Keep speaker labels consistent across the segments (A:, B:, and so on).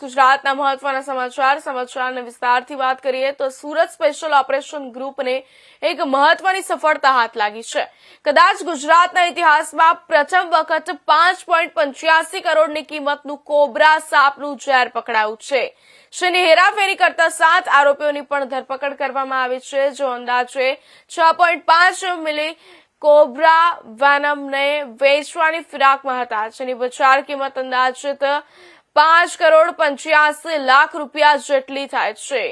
A: ગુજરાતના મહત્વના સમાચાર, સમાચારને વિસ્તારથી વાત કરીએ તો સુરત સ્પેશિયલ ઓપરેશન ગ્રુપને એક મહત્વની સફળતા હાથ લાગી છે. કદાચ ગુજરાતના ઇતિહાસમાં પ્રથમ વખત પાંચ પોઈન્ટ પંચ્યાસી કરોડની કિંમતનું કોબરા સાપનું ઝેર પકડાયું છે. જેની હેરાફેરી કરતા સાત આરોપીઓની પણ ધરપકડ કરવામાં આવી છે. જો અંદાજે છ પોઈન્ટ પાંચ મિલી કોબ્રા વેનમને વેચવાની ફિરાકમાં હતા. જેની બજાર કિંમત અંદાજિત પાંચ કરોડ પંચ્યાસી લાખ રૂપિયા જેટલી થાય છે.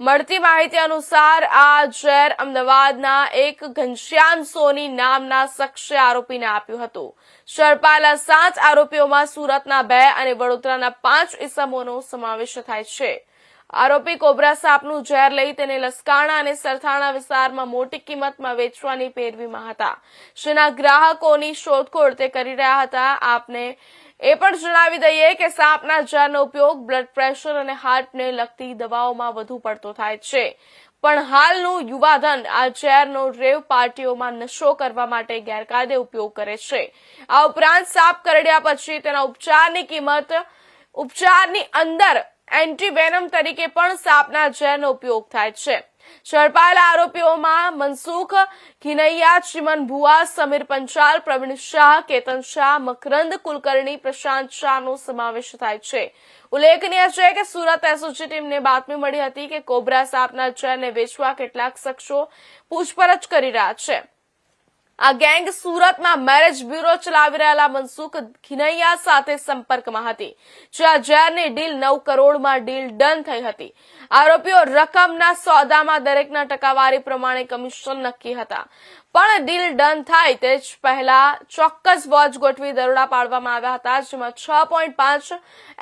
A: મળતી માહિતી અનુસાર આ ઝેર અમદાવાદના એક ઘનશ્યામ સોની નામના શખ્સે આરોપીને આપ્યું હતું. ઝડપાયેલા સાત આરોપીઓમાં સુરતના બે અને વડોદરાના પાંચ ઇસમોનો સમાવેશ થાય છે. આરોપી કોબરા સાપનું ઝેર લઈ તેને લસકાણા અને સરથાણા વિસ્તારમાં મોટી કિંમતમાં વેચવાની પેરવીમાં હતા. જેના ગ્રાહકોની શોધખોળ તે કરી રહ્યા હતા. આપને એ પણ જણાવી દઈએ કે સાપના ઝેરનો ઉપયોગ બ્લડ પ્રેશર અને હાર્ટને લગતી દવાઓમાં વધુ પડતો થાય છે. પણ હાલનું યુવાધન આ ઝેરનો રેવ પાર્ટીઓમાં નશો કરવા માટે ગેરકાયદે ઉપયોગ કરે છે. આ ઉપરાંત સાપ કરડ્યા પછી તેના ઉપચારની કિંમત, ઉપચારની અંદર એન્ટીવેનમ તરીકે પણ સાપના ઝેરનો ઉપયોગ થાય છે. ઝડપાયેલા આરોપીઓમાં મનસુખ ઘિનૈયા ચિમન ભુવા, સમીર પંચાલ, પ્રવીણ શાહ, કેતન શાહ, મકરંદ, કુલકર્ણી, પ્રશાંત શાહનો સમાવેશ થાય છે. ઉલ્લેખનીય છે કે સુરત એસઓજી ટીમને બાતમી મળી હતી કે કોબરા સાપના ઝેરને વેચવા કેટલાક શખ્સો પૂછપરછ કરી રહ્યા છે. આ ગેંગ સુરતમાં મેરેજ બ્યુરો ચલાવી રહેલા મનસુખ ખિનૈયા સાથે સંપર્કમાં હતી જ્યાં ઝેરની ડીલ નવ કરોડમાં ડીલ ડન થઈ હતી. આરોપીઓ રકમના સોદામાં દરેકના ટકાવારી પ્રમાણે કમિશન નક્કી હતા. પણ ડીલ ડન થાય તે જ પહેલા ચોક્કસ વોચ ગોઠવી દરોડા પાડવામાં આવ્યા હતા, જેમાં છ પોઈન્ટ પાંચ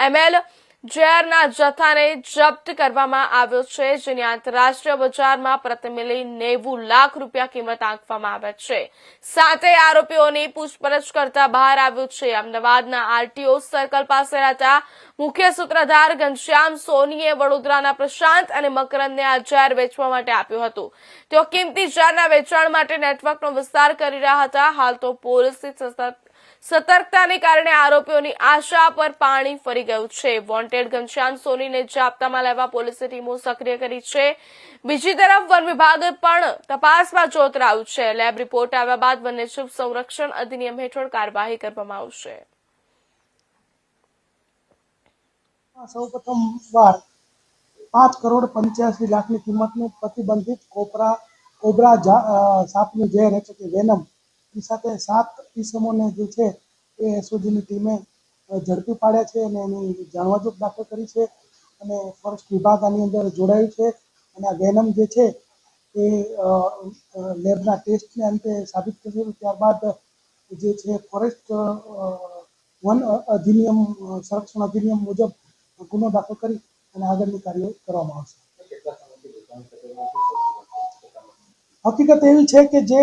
A: એમએલ ઝેરના જથ્થાને જપ્ત કરવામાં આવ્યો છે, જેની આંતરરાષ્ટ્રીય બજારમાં પ્રતિ નેવું લાખ રૂપિયા કિંમત આંકવામાં આવે છે. સાથે આરોપીઓની પૂછપરછ કરતા બહાર આવ્યું છે. અમદાવાદના આરટીઓ સર્કલ પાસે રહેતા મુખ્ય સૂત્રધાર ઘનશ્યામ સોનીએ વડોદરાના પ્રશાંત અને મકરંદને આ ઝેર વેચવા માટે આપ્યું હતું. તેઓ કિંમતી ઝેરના વેચાણ માટે નેટવર્કનો વિસ્તાર કરી રહ્યા હતા. હાલ તો પોલીસની સતત સતર્કતાને કારણે આરોપીઓની આશા પર પાણી ફરી ગયું છે. વોન્ટેડ ઘનશ્યામ સોનીને જાપ્તામાં લેવા પોલીસે ટીમો સક્રિય કરી છે. બીજી તરફ વન વિભાગ પણ તપાસમાં જોતરાયું છે. લેબ રિપોર્ટ આવ્યા બાદ વન્યજીવ સંરક્ષણ અધિનિયમ હેઠળ કાર્યવાહી કરવામાં આવશે.
B: સૌ પ્રથમ વાર પાંચ કરોડ પંચ્યાસી લાખની કિંમતનું પ્રતિબંધિત કોપરા કોબરા સાપનું ઝેર એટલે કે વેનમ સાથે સાત ઈસમોને જે છે એ એસઓજીની ટીમે ઝડપી પાડ્યા છે અને એની જાણવાજોગ દાખલ કરી છે અને ફોરેસ્ટ વિભાગ આની અંદર જોડાયું છે અને આ વેનમ જે છે એ લેબના ટેસ્ટને અંતે સાબિત થયું ત્યારબાદ જે છે ફોરેસ્ટ વન અધિનિયમ, સંરક્ષણ અધિનિયમ મુજબ ગુનો દાખલ કરી અને આગળની કાર્ય કરવામાં આવશે. હકીકત એવી છે કે જે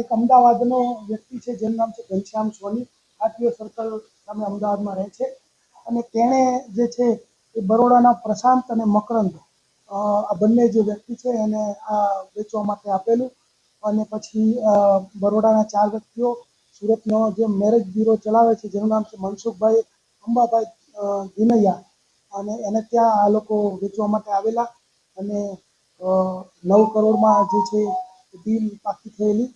B: એક અમદાવાદનો વ્યક્તિ છે જેનું નામ છે ઘનશ્યામ સોની. આરટીઓ સર્કલ સામે અમદાવાદમાં રહે છે. અને તેણે જે છે એ બરોડાના પ્રશાંત અને મકરંદ આ બંને જે વ્યક્તિ છે એને આ વેચવા માટે આપેલું. અને પછી બરોડાના ચાર વ્યક્તિઓ સુરતનો જે મેરેજ બ્યુરો ચલાવે છે જેનું નામ છે મનસુખભાઈ અંબાભાઈ અ, અને એને ત્યાં આ લોકો વેચવા માટે આવેલા. અને નવ કરોડમાં જે છે ડીલ પાકી થયેલી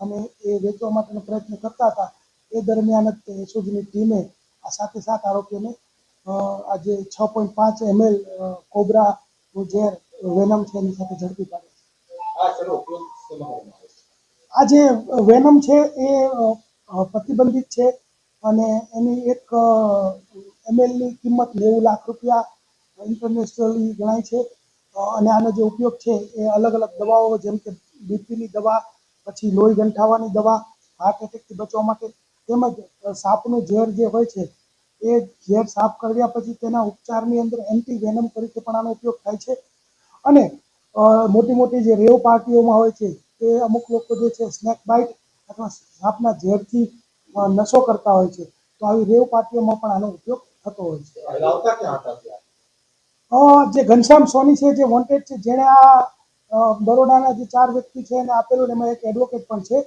B: અને એ વેચવા માટેનો પ્રયત્ન કરતા હતા. એ દરમિયાન જ એસઓજીની ટીમે આ સાથે સાત આરોપીઓને આજે છ પોઈન્ટ પાંચ એમએલ કોબરાનું ઝેર વેનમ છે એની સાથે ઝડપી પાડે આ જે વેનમ છે એ પ્રતિબંધિત છે અને એની એક એમએલની કિંમત નેવું લાખ રૂપિયા ઇન્ટરનેશનલી ગણાય છે. અને આનો જે ઉપયોગ છે એ અલગ અલગ દવાઓ જેમ કે બીપીની દવા પછી લોહી ગંઠાવાની દવા હાર્ટ એટેકથી બચવા માટે તેમજ સાપનું ઝેર જે હોય છે એ ઝેર સાફ કર્યા પછી તેના ઉપચારની અંદર એન્ટી વેનમ તરીકે પણ આનો ઉપયોગ થાય છે. અને મોટી મોટી જે રેવ પાર્ટીઓમાં હોય છે તે અમુક લોકો જે છે સ્નેક બાઇટ અથવા સાપના ઝેરથી નશો કરતા હોય છે. તો આવી રેવ પાર્ટીઓમાં પણ આનો ઉપયોગ થતો હોય છે. જે ઘનશ્યામ સોની છે જે વોન્ટેડ છે જેણે આ બરોડાના જે ચાર વ્યક્તિ છે એને આપેલું એમાં એક એડવોકેટ પણ છે.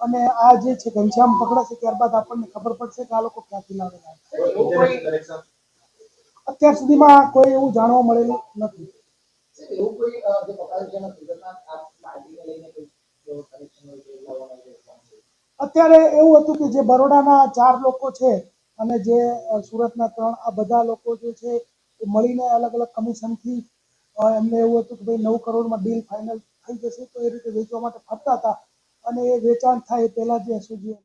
B: અને આ જે છે ઘનશ્યામ પકડાશે ત્યારબાદ આપણને ખબર પડશે કે આ લોકો ક્યાંથી લાવેલા અત્યાર સુધીમાં કોઈ એવું જાણવા મળેલું નથી. અત્યારે એવું હતું કે જે બરોડાના ચાર લોકો છે અને જે સુરતના ત્રણ, આ બધા લોકો જે છે એ મળીને અલગ અલગ કમિશનથી એમને એવું હતું કે ભાઈ નવ કરોડમાં ડીલ ફાઇનલ થઈ જશે તો એ રીતે વેચવા માટે ફરતા હતા. અને એ વેચાણ થાય પહેલા જે એસઓજી